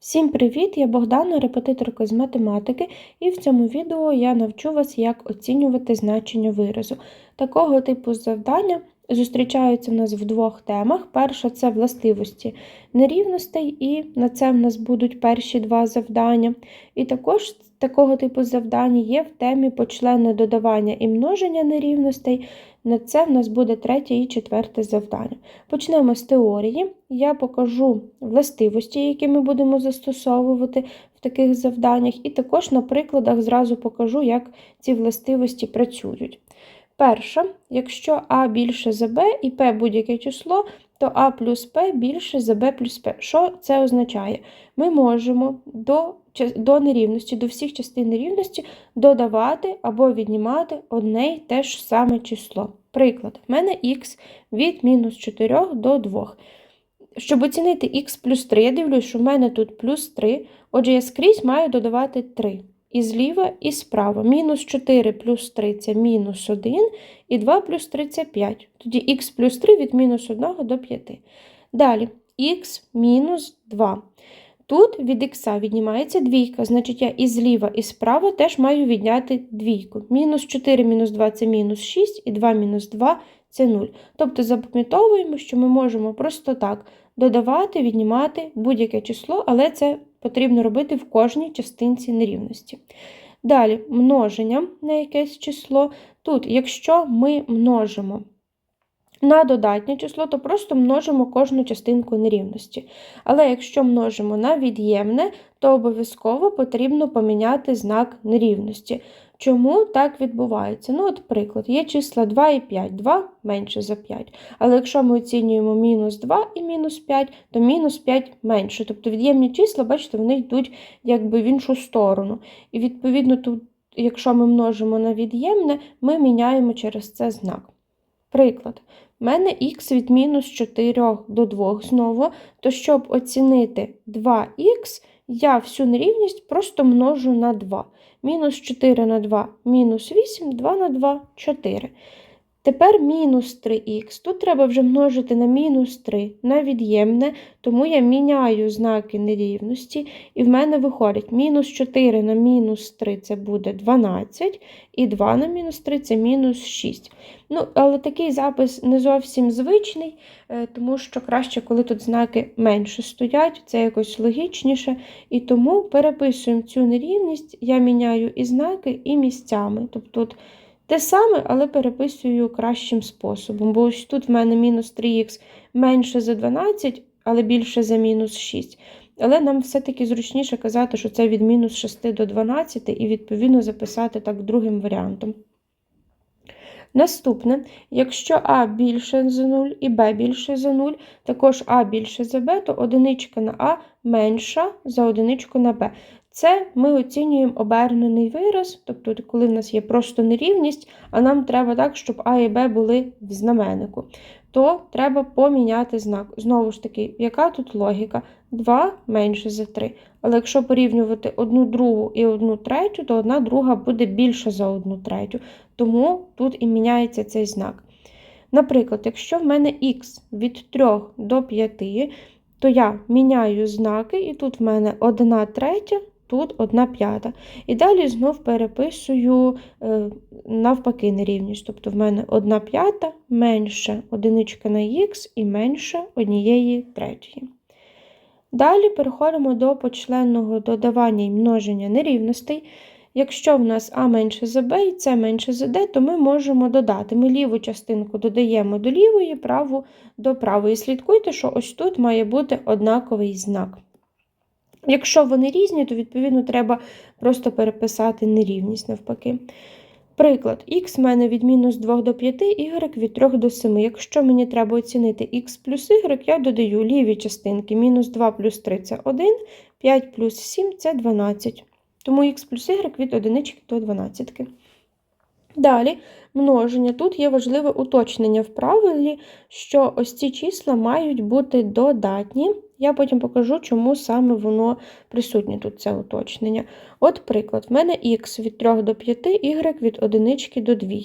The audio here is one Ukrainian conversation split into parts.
Всім привіт! Я Богдана, репетиторка з математики, і в цьому відео я навчу вас, як оцінювати значення виразу. Такого типу завдання зустрічаються в нас в двох темах. Перша це властивості нерівностей, і на це в нас будуть перші два завдання. І також такого типу завдання є в темі почленне додавання і множення нерівностей. На це в нас буде третє і четверте завдання. Почнемо з теорії. Я покажу властивості, які ми будемо застосовувати в таких завданнях, і також на прикладах зразу покажу, як ці властивості працюють. Перша, якщо А більше за Б і П будь-яке число, то А плюс П більше за Б плюс П. Що це означає? Ми можемо до до нерівності, до всіх частин нерівності додавати або віднімати одне й те ж саме число. Приклад, в мене х від мінус 4 до 2. Щоб оцінити х плюс 3, я дивлюсь, що в мене тут плюс 3, отже, я скрізь маю додавати 3. І зліва, і справа. Мінус 4 плюс 3 це мінус 1, і 2 плюс 3 це 5. Тоді х плюс 3 від мінус 1 до 5. Далі х мінус 2. Тут від х віднімається двійка, значить я і зліва, і справа теж маю відняти двійку. Мінус 4 мінус 2 це мінус 6, і 2 мінус 2 це 0. Тобто запам'ятовуємо, що ми можемо просто так додавати, віднімати будь-яке число, але це потрібно робити в кожній частинці нерівності. Далі множення на якесь число. Тут, якщо ми множимо на додатнє число, то просто множимо кожну частинку нерівності. Але якщо множимо на від'ємне, то обов'язково потрібно поміняти знак нерівності. Чому так відбувається? Ну, от приклад, є числа 2 і 5, 2 менше за 5. Але якщо ми оцінюємо мінус 2 і мінус 5, то мінус 5 менше. Тобто від'ємні числа, бачите, вони йдуть якби в іншу сторону. І відповідно, тут, якщо ми множимо на від'ємне, ми міняємо через це знак. Приклад, в мене х від мінус 4 до 2 знову, то щоб оцінити 2х, я всю нерівність просто множу на 2. Мінус 4 на 2 мінус 8, 2 на 2 4. Тепер мінус 3х. Тут треба вже множити на мінус 3 на від'ємне, тому я міняю знаки нерівності, і в мене виходить мінус 4 на мінус 3 це буде 12, і 2 на мінус 3 це мінус 6. Ну, Але такий запис не зовсім звичний, е, тому що краще, коли тут знаки менше стоять, це якось логічніше. І тому переписуємо цю нерівність, я міняю і знаки, і місцями. Тобто тут те саме, але переписую кращим способом. Бо ось тут в мене мінус 3х менше за 12, але більше за мінус 6. Але нам все-таки зручніше казати, що це від мінус 6 до 12, і, відповідно, записати так другим варіантом. Наступне, якщо А більше за 0 і Б більше за 0, також А більше за Б, то одиничка на А менша за одиничку на Б. Це ми оцінюємо обернений вираз, тобто, коли в нас є просто нерівність, а нам треба так, щоб А і Б були в знаменнику, то треба поміняти знак. Знову ж таки, яка тут логіка? 2 менше за 3. Але якщо порівнювати одну другу і одну третю, то одна друга буде більша за одну третю. Тому тут і міняється цей знак. Наприклад, якщо в мене х від 3 до 5, то я міняю знаки, і тут в мене 1 третя тут 1 п'ята. І далі знов переписую е, навпаки нерівність. Тобто в мене 1 п'ята менше одиничка на х і менше однієї третьої. Далі переходимо до почленного додавання і множення нерівностей. Якщо в нас А менше за Б і С менше за Д, то ми можемо додати. Ми ліву частинку додаємо до лівої, праву до правої. Слідкуйте, що ось тут має бути однаковий знак. Якщо вони різні, то, відповідно, треба просто переписати нерівність навпаки. Приклад, х в мене від мінус 2 до 5, y від 3 до 7. Якщо мені треба оцінити х плюс y, я додаю ліві частинки. Мінус 2 плюс 3 це 1, 5 плюс 7 це 12. Тому х плюс y від 1 до 12. Далі множення. Тут є важливе уточнення в правилі, що ось ці числа мають бути додатні, Я потім покажу, чому саме воно присутнє тут це уточнення. От приклад, в мене х від 3 до 5, y від 1 до 2.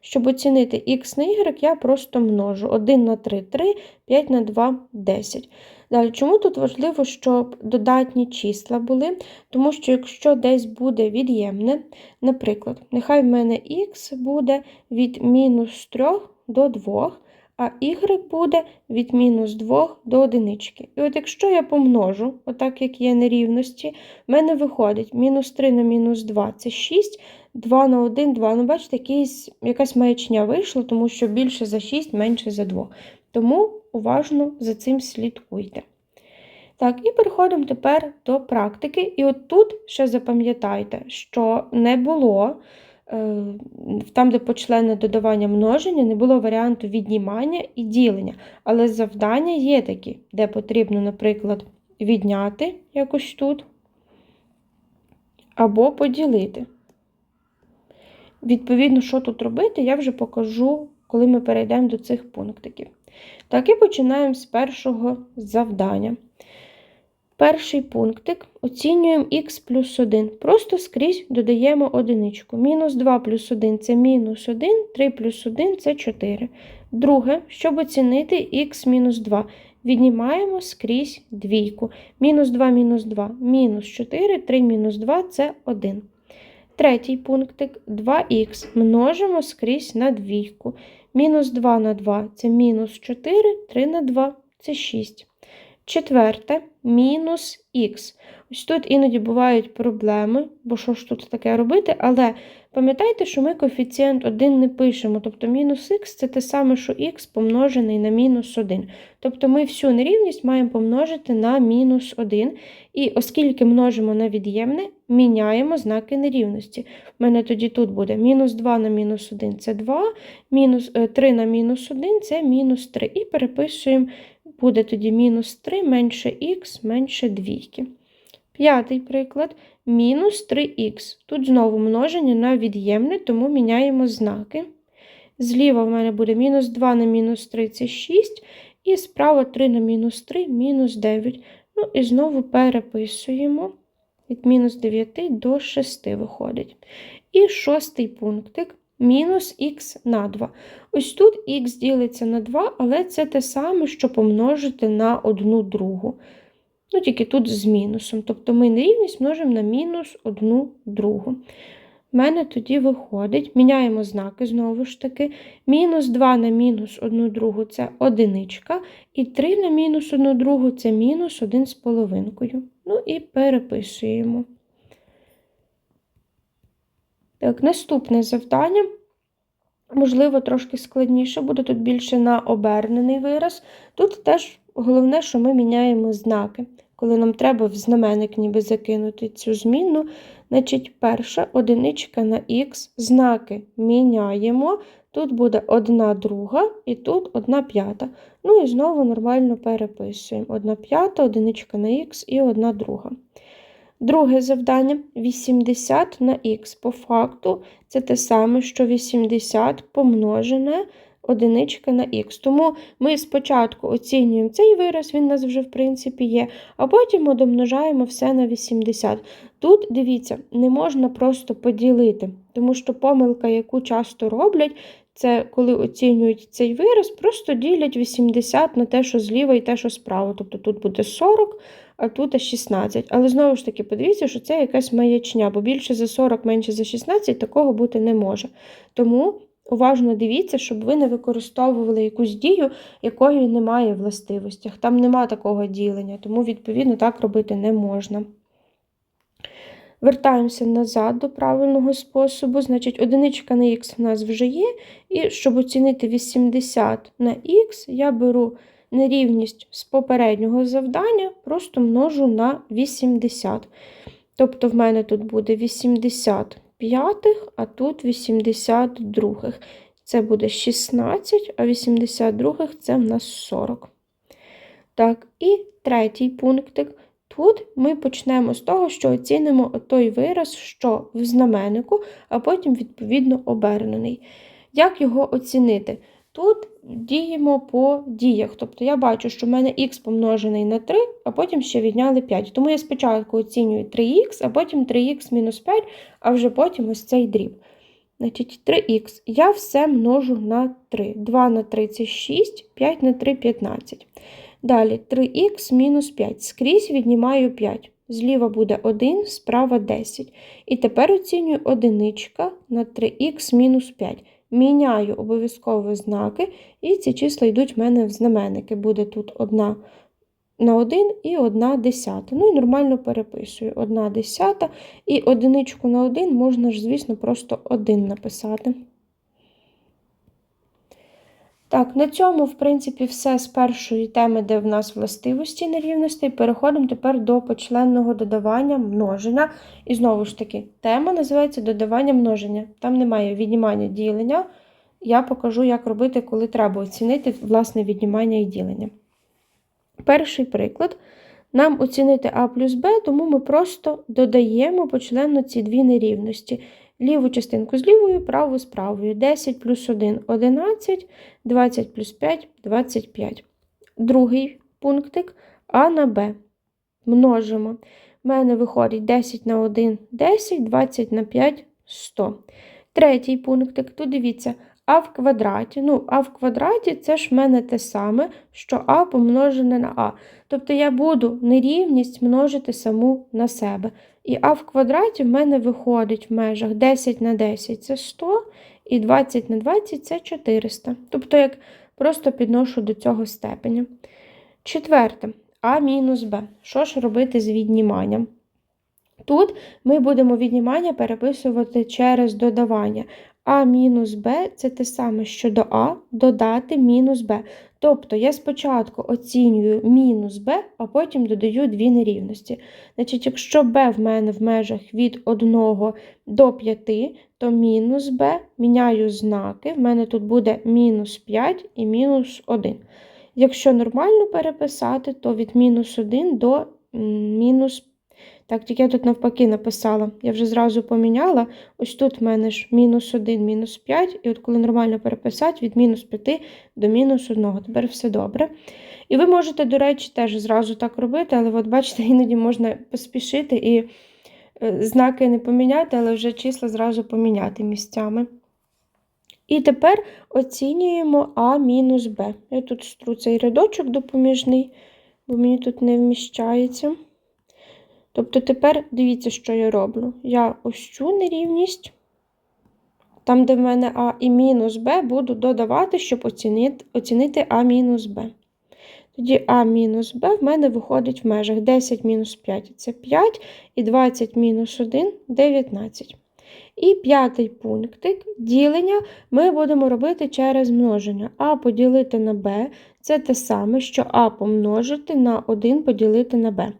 Щоб оцінити х на y, я просто множу 1 на 3 3, 5 на 2 10. Далі, чому тут важливо, щоб додатні числа були? Тому що якщо десь буде від'ємне, наприклад, нехай в мене х буде від мінус 3 до 2, а y буде від мінус 2 до 1. І от якщо я помножу, отак як є нерівності, в мене виходить мінус 3 на мінус 2 це 6, 2 на 1, 2. Ну, бачите, якийсь, якась маячня вийшла, тому що більше за 6, менше за 2. Тому уважно за цим слідкуйте. Так, і переходимо тепер до практики. І от тут ще запам'ятайте, що не було, там, де почлене додавання множення, не було варіанту віднімання і ділення. Але завдання є такі, де потрібно, наприклад, відняти якось тут, або поділити. Відповідно, що тут робити, я вже покажу, коли ми перейдемо до цих пунктиків. Так, і починаємо з першого завдання. Перший пунктик оцінюємо х плюс 1. Просто скрізь додаємо одиничку. Мінус 2 плюс 1 це мінус 1, 3 плюс 1 це 4. Друге, щоб оцінити х мінус 2, віднімаємо скрізь двійку. Мінус 2 мінус 2 мінус 4, 3 мінус 2 це 1. Третій пунктик 2х множимо скрізь на двійку. Мінус 2 на 2 це мінус 4, 3 на 2 це 6. Четверте мінус х. Ось тут іноді бувають проблеми, бо що ж тут таке робити, але пам'ятайте, що ми коефіцієнт 1 не пишемо, тобто мінус х це те саме, що х помножений на мінус 1. Тобто ми всю нерівність маємо помножити на мінус 1. І оскільки множимо на від'ємне, міняємо знаки нерівності. У мене тоді тут буде мінус 2 на мінус 1 це 2, мінус 3 на мінус 1 це мінус 3. І переписуємо буде тоді мінус 3 менше х менше 2. П'ятий приклад мінус 3х. Тут знову множення на від'ємне, тому міняємо знаки. Зліва в мене буде мінус 2 на мінус 3 це 6, і справа 3 на мінус 3 мінус 9. Ну і знову переписуємо від мінус 9 до 6 виходить. І шостий пунктик мінус х на 2. Ось тут х ділиться на 2, але це те саме, що помножити на одну другу. Ну, тільки тут з мінусом. Тобто ми нерівність множимо на мінус одну другу. У мене тоді виходить, міняємо знаки знову ж таки. Мінус 2 на мінус 1 другу це одиничка, і 3 на мінус 1 другу це мінус 1 з половинкою. Ну і переписуємо. Так, наступне завдання. Можливо, трошки складніше, буде тут більше на обернений вираз. Тут теж головне, що ми міняємо знаки. Коли нам треба в знаменник ніби закинути цю зміну, значить, перша одиничка на х, знаки міняємо. Тут буде одна друга і тут одна п'ята. Ну і знову нормально переписуємо. Одна п'ята, одиничка на х і одна друга. Друге завдання 80 на х. По факту це те саме, що 80 помножене одиничка на х. Тому ми спочатку оцінюємо цей вираз, він у нас вже, в принципі, є, а потім домножаємо все на 80. Тут, дивіться, не можна просто поділити, тому що помилка, яку часто роблять, це коли оцінюють цей вираз, просто ділять 80 на те, що зліва і те, що справа. Тобто тут буде 40, а тут 16. Але знову ж таки, подивіться, що це якась маячня, бо більше за 40, менше за 16 такого бути не може. Тому уважно дивіться, щоб ви не використовували якусь дію, якої немає в властивостях. Там нема такого ділення, тому, відповідно, так робити не можна. Вертаємося назад до правильного способу. Значить, одиничка на х в нас вже є. І щоб оцінити 80 на х, я беру нерівність з попереднього завдання, просто множу на 80. Тобто, в мене тут буде 85, а тут 82. Це буде 16, а 82 це в нас 40. Так, і третій пунктик. Тут ми почнемо з того, що оцінимо той вираз, що в знаменнику, а потім, відповідно, обернений. Як його оцінити? Тут діємо по діях. Тобто я бачу, що в мене х помножений на 3, а потім ще відняли 5. Тому я спочатку оцінюю 3х, а потім 3х мінус 5, а вже потім ось цей дріб. Значить, 3х. Я все множу на 3. 2 на 3 це 6, 5 на 3 15. Далі 3х мінус 5. Скрізь віднімаю 5. Зліва буде 1, справа 10. І тепер оцінюю одиничка на 3х мінус 5. Міняю обов'язково знаки, і ці числа йдуть в мене в знаменники. Буде тут 1 на 1 і 1 десята. Ну і нормально переписую. 1 десята. І одиничку на 1 можна ж, звісно, просто 1 написати. Так, на цьому, в принципі, все з першої теми, де в нас властивості нерівностей. Переходимо тепер до почленного додавання множення. І знову ж таки, тема називається додавання множення. Там немає віднімання ділення. Я покажу, як робити, коли треба оцінити власне віднімання і ділення. Перший приклад. Нам оцінити А плюс Б, тому ми просто додаємо почленно ці дві нерівності. Ліву частинку з лівою, праву з правою. 10 плюс 1 11, 20 плюс 5 25. Другий пунктик А на Б. Множимо. У мене виходить 10 на 1 10, 20 на 5 100. Третій пунктик. Тут дивіться, А в квадраті. Ну, А в квадраті це ж в мене те саме, що А помножене на А. Тобто я буду нерівність множити саму на себе. І А в квадраті в мене виходить в межах 10 на 10 це 100, і 20 на 20 це 400. Тобто, як просто підношу до цього степеня. Четверте, А мінус Б. Що ж робити з відніманням? Тут ми будемо віднімання переписувати через додавання. А мінус Б це те саме, що до А додати мінус Б. Тобто я спочатку оцінюю мінус b, а потім додаю дві нерівності. Значить, Якщо b в мене в межах від 1 до 5, то мінус b міняю знаки, в мене тут буде мінус 5 і мінус 1. Якщо нормально переписати, то від мінус 1 до мінус 5. Так, тільки я тут навпаки написала. Я вже зразу поміняла. Ось тут в мене ж мінус 1, мінус 5, і от коли нормально переписати, від мінус 5 до мінус 1. Тепер все добре. І ви можете, до речі, теж зразу так робити, але от бачите, іноді можна поспішити і е, знаки не поміняти, але вже числа зразу поміняти місцями. І тепер оцінюємо А мінус Б. Я тут стру цей рядочок допоміжний, бо мені тут не вміщається. Тобто тепер дивіться, що я роблю. Я ось цю нерівність, там, де в мене А і мінус Б, буду додавати, щоб оцінити А мінус Б. Тоді А мінус Б в мене виходить в межах 10 мінус 5 це 5, і 20 мінус 1 19. І п'ятий пунктик ділення ми будемо робити через множення. А поділити на Б це те саме, що А помножити на 1 поділити на Б.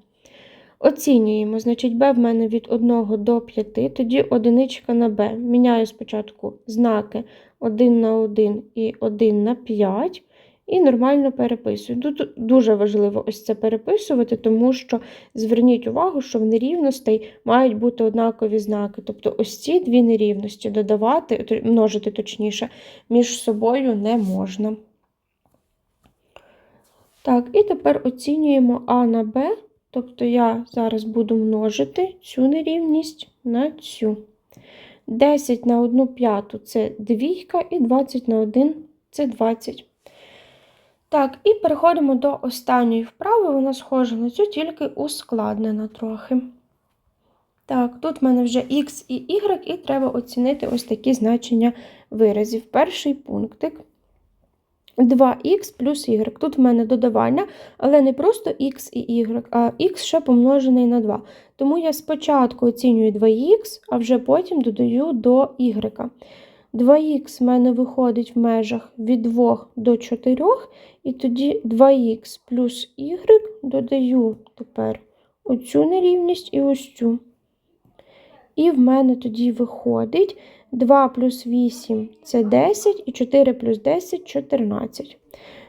Оцінюємо, значить, b в мене від 1 до 5, тоді одиничка на b. Міняю спочатку знаки 1 на 1 і 1 на 5. І нормально переписую. Тут дуже важливо ось це переписувати, тому що зверніть увагу, що в нерівностей мають бути однакові знаки. Тобто ось ці дві нерівності додавати, множити точніше, між собою не можна. Так, і тепер оцінюємо А на Б. Тобто я зараз буду множити цю нерівність на цю. 10 на 1 п'яту це двійка, і 20 на 1 це 20. Так, і переходимо до останньої вправи. Вона схожа на цю, тільки ускладнена трохи. Так, тут в мене вже Х і Y, і треба оцінити ось такі значення виразів. Перший пунктик. 2х плюс y. Тут в мене додавання, але не просто х і y, а х ще помножений на 2. Тому я спочатку оцінюю 2х, а вже потім додаю до y. 2х в мене виходить в межах від 2 до 4, і тоді 2х плюс y додаю тепер оцю нерівність і ось цю. І в мене тоді виходить 2 плюс 8 це 10, і 4 плюс 10 14.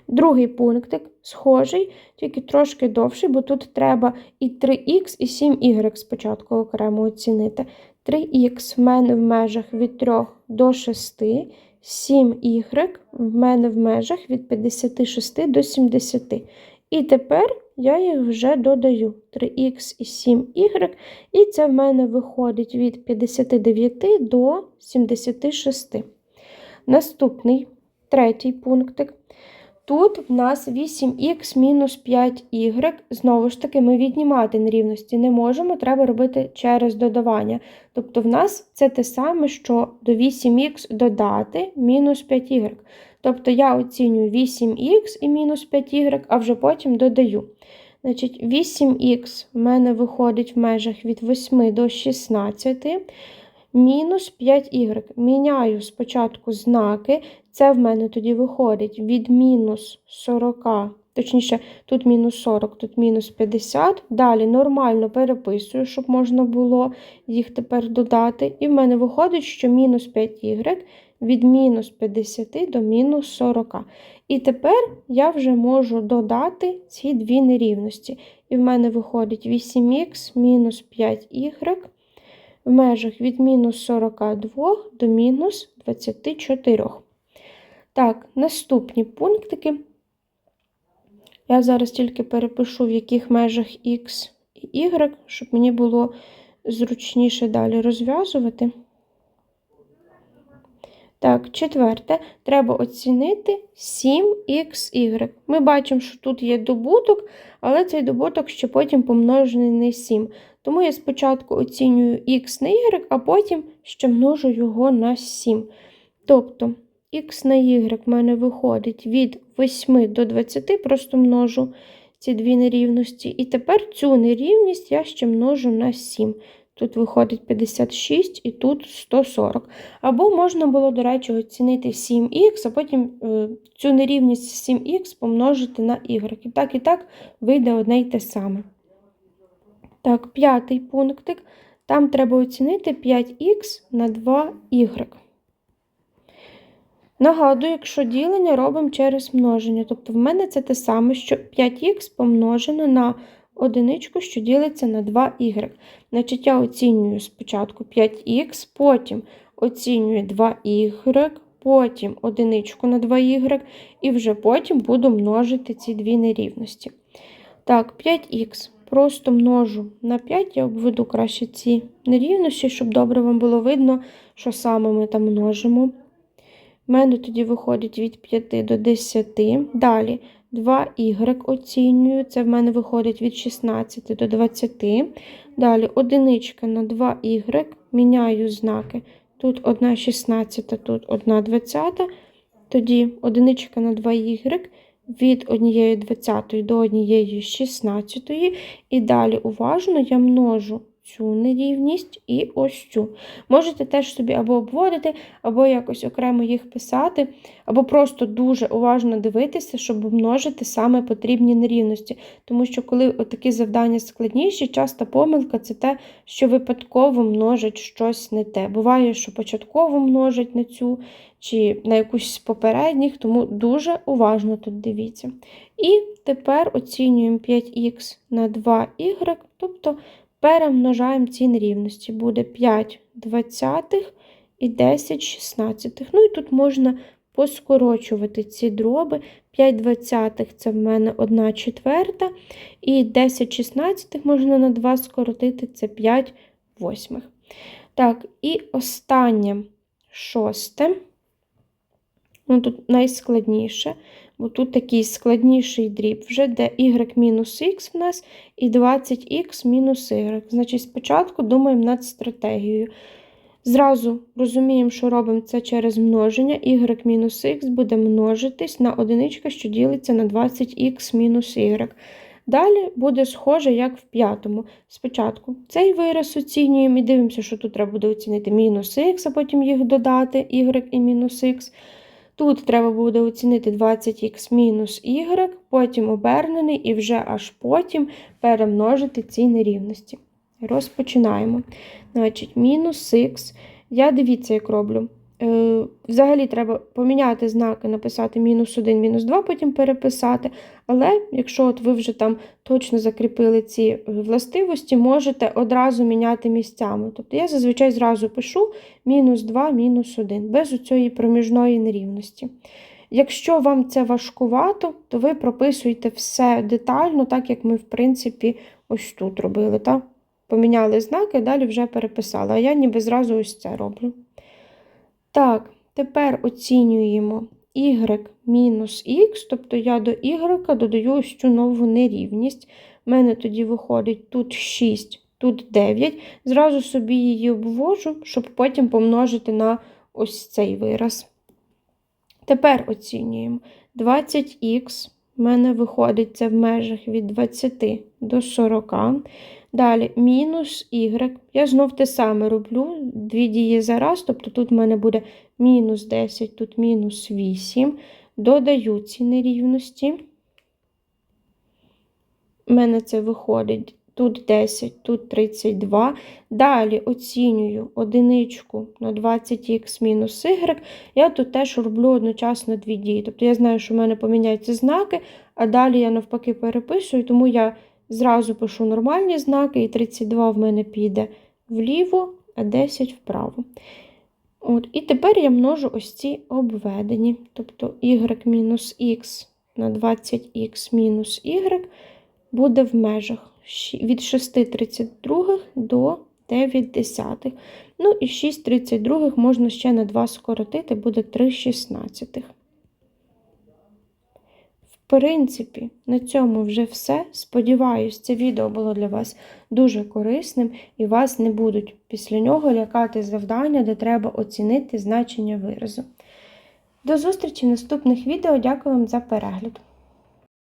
Другий пунктик схожий, тільки трошки довший, бо тут треба і 3х, і 7y спочатку окремо оцінити. 3х в мене в межах від 3 до 6, 7y в мене в межах від 56 до 70. І тепер я їх вже додаю 3х і 7y, і це в мене виходить від 59 до 76. Наступний третій пунктик. Тут в нас 8х мінус 5y. Знову ж таки, ми віднімати нерівності не можемо, треба робити через додавання. Тобто в нас це те саме, що до 8х додати мінус 5y. Тобто я оцінюю 8х і мінус 5y, а вже потім додаю. Значить, 8х в мене виходить в межах від 8 до 16. Мінус 5y. Міняю спочатку знаки. Це в мене тоді виходить від мінус 40, точніше, тут мінус 40, тут мінус 50. Далі нормально переписую, щоб можна було їх тепер додати. І в мене виходить, що мінус 5y від мінус 50 до мінус 40. І тепер я вже можу додати ці дві нерівності. І в мене виходить 8х мінус 5y в межах від мінус 42 до мінус 24. Так, наступні пунктики. Я зараз тільки перепишу, в яких межах X і Y, щоб мені було зручніше далі розв'язувати. Так, четверте, треба оцінити 7xy. Ми бачимо, що тут є добуток, але цей добуток ще потім помножений на 7. Тому я спочатку оцінюю x на y, а потім ще множу його на 7. Тобто х на y в мене виходить від 8 до 20, просто множу ці дві нерівності. І тепер цю нерівність я ще множу на 7. Тут виходить 56 і тут 140. Або можна було, до речі, оцінити 7х, а потім е, цю нерівність 7х помножити на y. І так, і так вийде одне й те саме. Так, п'ятий пунктик. Там треба оцінити 5х на 2y. Нагадую, якщо ділення робимо через множення. Тобто в мене це те саме, що 5х помножено на одиничку, що ділиться на 2y. Значить, я оцінюю спочатку 5х, потім оцінюю 2y, потім одиничку на 2y, і вже потім буду множити ці дві нерівності. Так, 5х. Просто множу на 5, я обведу краще ці нерівності, щоб добре вам було видно, що саме ми там множимо. У мене тоді виходить від 5 до 10. Далі 2y оцінюю, це в мене виходить від 16 до 20. Далі одиничка на 2y, міняю знаки. Тут 1 16, тут 1 20. Тоді одиничка на 2y від 1 20 до 1 16. І далі уважно я множу цю нерівність і ось цю. Можете теж собі або обводити, або якось окремо їх писати, або просто дуже уважно дивитися, щоб множити саме потрібні нерівності. Тому що, коли такі завдання складніші, часто помилка це те, що випадково множить щось не те. Буває, що початково множить на цю чи на якусь з попередніх, тому дуже уважно тут дивіться. І тепер оцінюємо 5х на 2y, тобто перемножаємо ці нерівності. Буде 5 двадцятих і 10 шістнадцятих. Ну і тут можна поскорочувати ці дроби. 5 двадцятих це в мене 1 четверта, і 10 шістнадцятих можна на 2 скоротити це 5 восьмих. Так, і останнє шосте. Ну, Тут найскладніше, бо тут такий складніший дріб, вже де y мінус х в нас і 20х мінус y. Значить, спочатку думаємо над стратегією. Зразу розуміємо, що робимо це через множення. y мінус х буде множитись на одиничка, що ділиться на 20х мінус y. Далі буде схоже, як в п'ятому. Спочатку цей вираз оцінюємо і дивимося, що тут треба буде оцінити мінус х, а потім їх додати y і мінус х. Тут треба буде оцінити 20х мінус y, потім обернений і вже аж потім перемножити ці нерівності. Розпочинаємо. Значить, мінус х. Я дивіться, як роблю. Е, Взагалі треба поміняти знаки, написати мінус 1, мінус 2, потім переписати. Але якщо от ви вже там точно закріпили ці е, властивості, можете одразу міняти місцями. Тобто я зазвичай зразу пишу мінус 2, мінус 1, без цієї проміжної нерівності. Якщо вам це важкувато, то ви прописуєте все детально, так як ми, в принципі, ось тут робили. Так? Поміняли знаки, далі вже переписали. А я ніби зразу ось це роблю. Так, тепер оцінюємо y мінус х, тобто я до y додаю ось цю нову нерівність. У мене тоді виходить тут 6, тут 9. Зразу собі її обвожу, щоб потім помножити на ось цей вираз. Тепер оцінюємо 20х. У мене виходить це в межах від 20 до 40. Далі мінус y. Я знов те саме роблю, дві дії за раз, тобто тут в мене буде мінус 10, тут мінус 8. Додаю ці нерівності. У мене це виходить тут 10, тут 32. Далі оцінюю одиничку на 20х мінус y. Я тут теж роблю одночасно дві дії. Тобто я знаю, що в мене поміняються знаки, а далі я навпаки переписую, тому я зразу пишу нормальні знаки, і 32 в мене піде вліво, а 10 вправо. От, І тепер я множу ось ці обведені. Тобто y мінус х на 20х мінус y буде в межах від 6,32 до 9. Ну і 6,32 можна ще на 2 скоротити, буде 3,16. В принципі, на цьому вже все. Сподіваюсь, це відео було для вас дуже корисним і вас не будуть після нього лякати завдання, де треба оцінити значення виразу. До зустрічі в наступних відео. Дякую вам за перегляд!